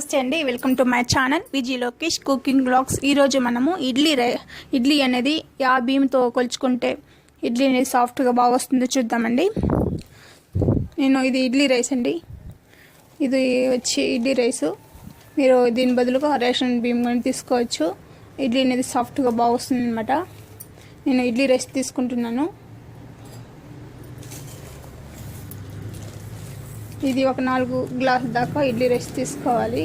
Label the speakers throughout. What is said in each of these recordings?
Speaker 1: నమస్తే అండి welcome to my channel. Viji Lokesh cooking blogs. ఈరోజు మనము ఇడ్లీ రై ఇడ్లీ అనేది ఆ బియ్యంతో కొలుచుకుంటే ఇడ్లీ అనేది సాఫ్ట్గా బాగా వస్తుందో చూద్దామండి. నేను ఇది ఇడ్లీ రైస్ అండి. ఇది వచ్చి ఇడ్లీ రైసు. మీరు దీని బదులుగా రేషన్ బియ్యం కానీ తీసుకోవచ్చు. ఇడ్లీ అనేది సాఫ్ట్గా బాగా వస్తుంది అనమాట నేను ఇడ్లీ రైస్ తీసుకుంటున్నాను. ఇది ఒక నాలుగు గ్లాస్ దాకా ఇడ్లీ రైస్ తీసుకోవాలి.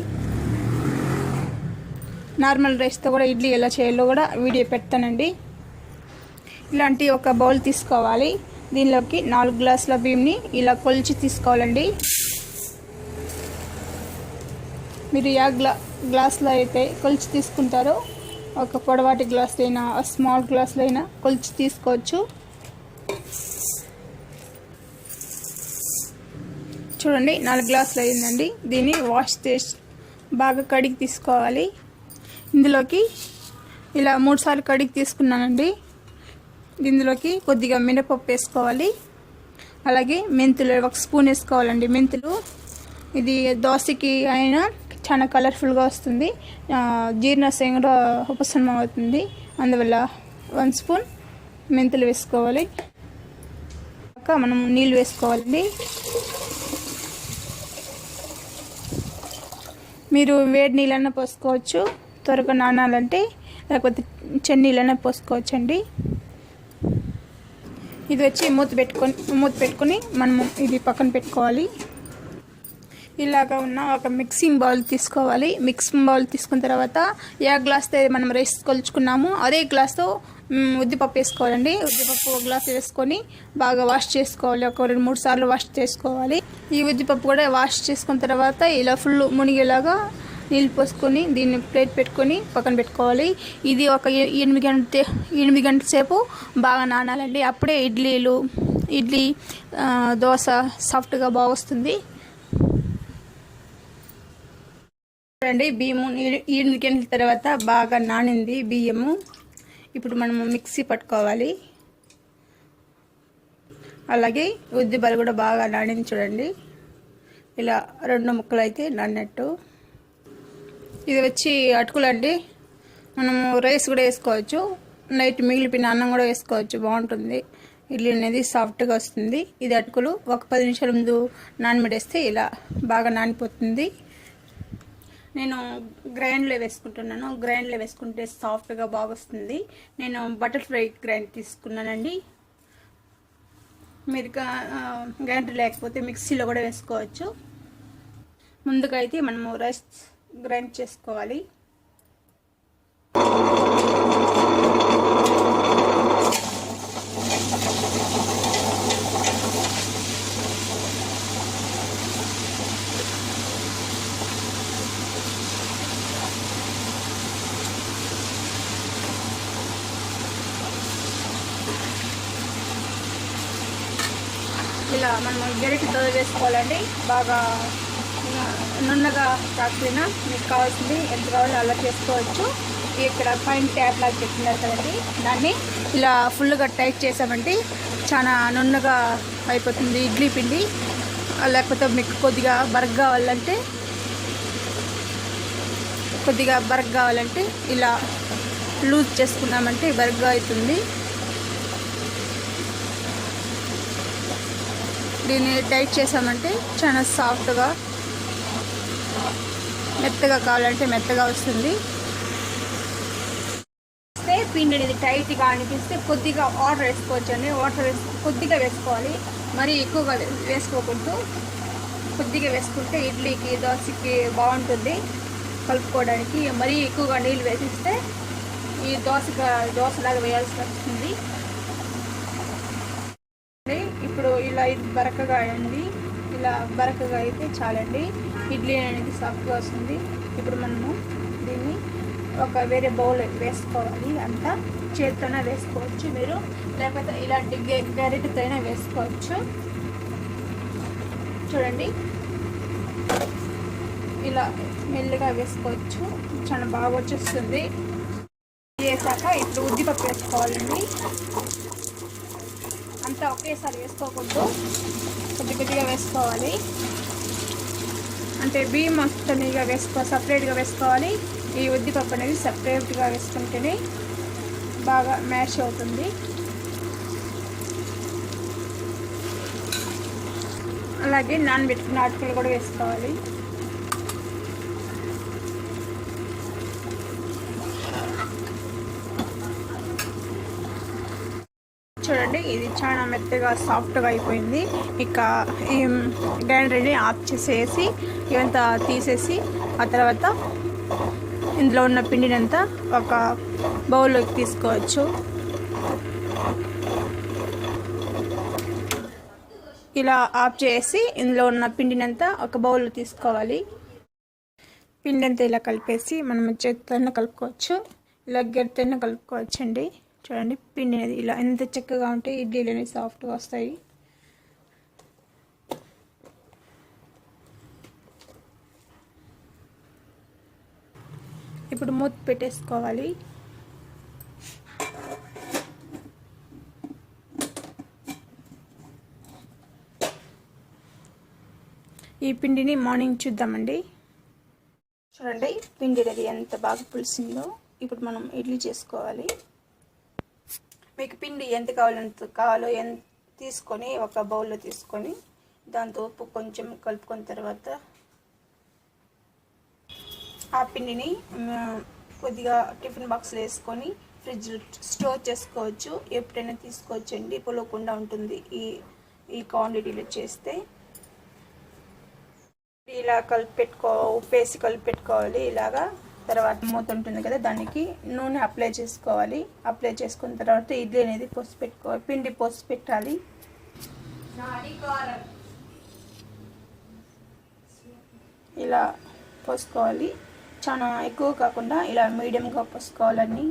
Speaker 1: నార్మల్ రైస్తో కూడా ఇడ్లీ ఎలా చేయాలో కూడా వీడియో పెడతానండి. ఇలాంటి ఒక బౌల్ తీసుకోవాలి. దీనిలోకి నాలుగు గ్లాసుల బియ్యంని ఇలా కొలిచి తీసుకోవాలండి. మీరు యా గ్లా గ్లాస్లో అయితే కొలిచి తీసుకుంటారో ఒక పొడవాటి గ్లాసులైనా స్మాల్ గ్లాసులైనా కొలిచి తీసుకోవచ్చు. చూడండి నాలుగు గ్లాసులు అయిందండి. దీన్ని వాష్ చేసి బాగా కడిగి తీసుకోవాలి. ఇందులోకి ఇలా మూడుసార్లు కడిగి తీసుకున్నానండి. ఇందులోకి కొద్దిగా మినపప్పు వేసుకోవాలి. అలాగే మెంతులు ఒక స్పూన్ వేసుకోవాలండి మెంతులు. ఇది దోశకి అయినా చాలా కలర్ఫుల్గా వస్తుంది. జీర్ణశయం జీర్ణాశయం కూడా ఉపశమనం అవుతుంది. అందువల్ల వన్ స్పూన్ మెంతులు వేసుకోవాలి. ఇంకా మనం నీళ్ళు వేసుకోవాలండి. మీరు వేడి నీళ్ళన్నా పోసుకోవచ్చు త్వరగా నానాలంటే లేకపోతే చెన్నీళ్ళన్నా పోసుకోవచ్చు అండి ఇది వచ్చి మూత పెట్టుకొని మూత పెట్టుకొని మనము ఇది పక్కన పెట్టుకోవాలి. ఇలాగా ఉన్న ఒక మిక్సింగ్ బౌల్ తీసుకోవాలి. మిక్సింగ్ బౌల్ తీసుకున్న తర్వాత ఏ గ్లాస్తో మనం రైస్ కొలుచుకున్నామో అదే గ్లాస్తో ఉద్దిపప్పు వేసుకోవాలండి. ఉద్దిపప్పు ఒక గ్లాస్ వేసుకొని బాగా వాష్ చేసుకోవాలి. ఒక రెండు మూడు సార్లు వాష్ చేసుకోవాలి. ఈ ఉద్దిపప్పు కూడా వాష్ చేసుకున్న తర్వాత ఇలా ఫుల్ మునిగేలాగా నీళ్ళు పోసుకొని దీన్ని ప్లేట్ పెట్టుకొని పక్కన పెట్టుకోవాలి. ఇది ఒక ఎనిమిది గంట ఎనిమిది గంటల సేపు బాగా నానాలండి. అప్పుడే ఇడ్లీలు ఇడ్లీ దోశ సాఫ్ట్గా బాగా వస్తుంది. చూడండి బియ్యము ఎనిమిది గంటల తర్వాత బాగా నానింది బియ్యము. ఇప్పుడు మనము మిక్సీ పట్టుకోవాలి. అలాగే ఉద్దిబలు కూడా బాగా నానింది చూడండి. ఇలా రెండు ముక్కలు అయితే నాన్నట్టు. ఇది వచ్చి అటుకులండి మనము రైస్ కూడా వేసుకోవచ్చు. నైట్ మిగిలిపోయిన అన్నం కూడా వేసుకోవచ్చు. బాగుంటుంది. ఇడ్లీ అనేది సాఫ్ట్గా వస్తుంది. ఇది అటుకులు ఒక పది నిమిషాల ముందు నానబెడేస్తే ఇలా బాగా నానిపోతుంది. నేను గ్రైండ్లో వేసుకుంటున్నాను. గ్రైండ్లో వేసుకుంటే సాఫ్ట్గా బాగా వస్తుంది నేను బటర్ఫ్లై గ్రైండ్ తీసుకున్నానండి. మీరు గ్రైండర్ లేకపోతే మిక్సీలో కూడా వేసుకోవచ్చు. ముందుగా అయితే మనము రైస్ గ్రైండ్ చేసుకోవాలి. ఇలా మనం గరిటతో వేసుకోవాలండి బాగా నున్నగా కాకపోయినా మీకు కావాల్సింది ఎంత కావాలో అలా చేసుకోవచ్చు. ఇక్కడ పైన ట్యాప్ లాగా పెట్టినారు కదండి. దాన్ని ఇలా ఫుల్గా టైట్ చేసామంటే చాలా నున్నగా అయిపోతుంది ఇడ్లీ పిండి. లేకపోతే మీకు కొద్దిగా బరగ్ కావాలంటే కొద్దిగా బరగ్ కావాలంటే ఇలా లూజ్ చేసుకున్నామంటే బరగ్గా అవుతుంది. దీన్ని టైట్ చేసామంటే చాలా సాఫ్ట్గా మెత్తగా కావాలంటే మెత్తగా వస్తుంది. పిండి అనేది టైట్గా అనిపిస్తే కొద్దిగా వాటర్ వేసుకోవచ్చు అండి. వాటర్ వేసి కొద్దిగా వేసుకోవాలి. మరీ ఎక్కువగా వేసుకోకుండా వేసుకోకూడదు. కొద్దిగా వేసుకుంటే ఇడ్లీకి దోశకి బాగుంటుంది కలుపుకోవడానికి. మరీ ఎక్కువగా నీళ్ళు వేసిస్తే ఈ దోశగా దోశలాగా వేయాల్సి వస్తుంది అండి, ఇప్పుడు ఇలా ఇది బరకగా అయింది ఇట్లా బరకగా అయితే చాలండి. ఇడ్లీ అనేది సాఫ్ట్గా వస్తుంది. ఇప్పుడు మనము దీన్ని ఒక వేరే బౌల్ వేసుకోవాలి. అంతా చేతితోనే వేసుకోవచ్చు మీరు. లేకపోతే ఇలాంటి గె- అయినా వేసుకోవచ్చు. చూడండి. ఇలా మెల్లగా వేసుకోవచ్చు. చాలా బాగా వచ్చేస్తుంది. వేసాక ఇప్పుడు ఉద్దిపప్పు వేసుకోవాలండి. అంతా ఒకేసారి వేసుకోకూడదు. కొద్ది కొద్దిగా వేసుకోవాలి. అంటే బియ్యం తనిగా వేసుకో సపరేట్గా వేసుకోవాలి. ఈ ఉద్దిపప్పు అనేది సపరేట్గా వేసుకుంటేనే బాగా మ్యాష్ అవుతుంది. అలాగే నానబెట్టుకున్న అటుకులు కూడా వేసుకోవాలి. చూడండి. ఇది చాలా మెత్తగా సాఫ్ట్గా అయిపోయింది. ఇక గ్రైండర్ని ఆఫ్ చేసేసి ఇవంతా తీసేసి ఆ తర్వాత ఇందులో ఉన్న పిండినంతా ఒక బౌల్లోకి తీసుకోవచ్చు. ఇలా ఆఫ్ చేసి ఇందులో ఉన్న పిండినంతా ఒక బౌల్లో తీసుకోవాలి. పిండి అంతా ఇలా కలిపేసి మనం చేతితో కలుపుకోవచ్చు. ఇలా గరితెన్న కలుపుకోవచ్చు అండి చూడండి పిండి అనేది ఇలా ఎంత చక్కగా ఉంటే ఇడ్లీలు అనేవి సాఫ్ట్గా వస్తాయి. ఇప్పుడు మూత పెట్టేసుకోవాలి. ఈ పిండిని మార్నింగ్ చూద్దామండి. చూడండి పిండి అనేది ఎంత బాగా పులిసిందో. ఇప్పుడు మనం ఇడ్లీ చేసుకోవాలి. మీకు పిండి ఎంత కావాలంత కావాలో ఎంత తీసుకొని ఒక బౌల్లో తీసుకొని దాంతో ఉప్పు కొంచెం కలుపుకున్న తర్వాత ఆ పిండిని కొద్దిగా టిఫిన్ బాక్స్లో వేసుకొని ఫ్రిడ్జ్ స్టోర్ చేసుకోవచ్చు. ఎప్పుడైనా తీసుకోవచ్చండి పొలవకుండా ఉంటుంది ఈ ఈ క్వాంటిటీలో చేస్తే. ఇలా కలిపి పెట్టుకో ఉప్పేసి కలిపి పెట్టుకోవాలి ఇలాగా తర్వాత మూత ఉంటుంది కదా దానికి నూనె అప్లై చేసుకోవాలి. అప్లై చేసుకున్న తర్వాత ఇడ్లీ అనేది పోసి పెట్టుకోవాలి పిండి పోసి పెట్టాలి. ఇలా పోసుకోవాలి. చాలా ఎక్కువ కాకుండా ఇలా మీడియంగా పోసుకోవాలని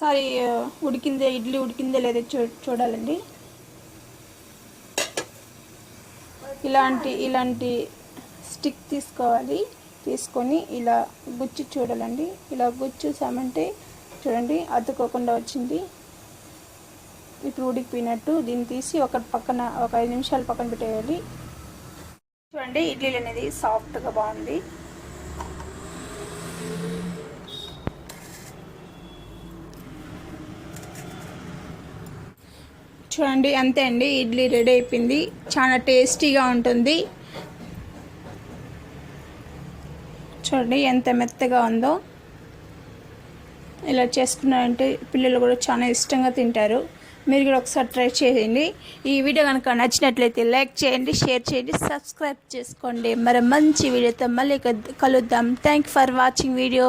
Speaker 1: సారీ ఉడికిందే ఇడ్లీ ఉడికిందే లేదో చూ చూడాలండి. ఇలాంటి ఇలాంటి స్టిక్ తీసుకోవాలి. తీసుకొని ఇలా గుచ్చి చూడాలండి. ఇలా గుచ్చేసామంటే చూడండి అతుక్కోకుండా వచ్చింది. ఇప్పుడు ఉడికిపోయినట్టు దీన్ని తీసి ఒక పక్కన ఒక ఐదు నిమిషాలు పక్కన పెట్టేయాలి. చూడండి ఇడ్లీలు అనేది సాఫ్ట్గా బాగుంది. చూడండి అంతే అండి. ఇడ్లీ రెడీ అయిపోయింది. చాలా టేస్టీగా ఉంటుంది. చూడండి ఎంత మెత్తగా ఉందో. ఇలా చేసుకున్నారంటే పిల్లలు కూడా చాలా ఇష్టంగా తింటారు. మీరు కూడా ఒకసారి ట్రై చేయండి. ఈ వీడియో కనుక నచ్చినట్లయితే లైక్ చేయండి షేర్ చేయండి సబ్స్క్రైబ్ చేసుకోండి. మరి మంచి వీడియోతో మళ్ళీ కలుద్దాం. Thank for watching video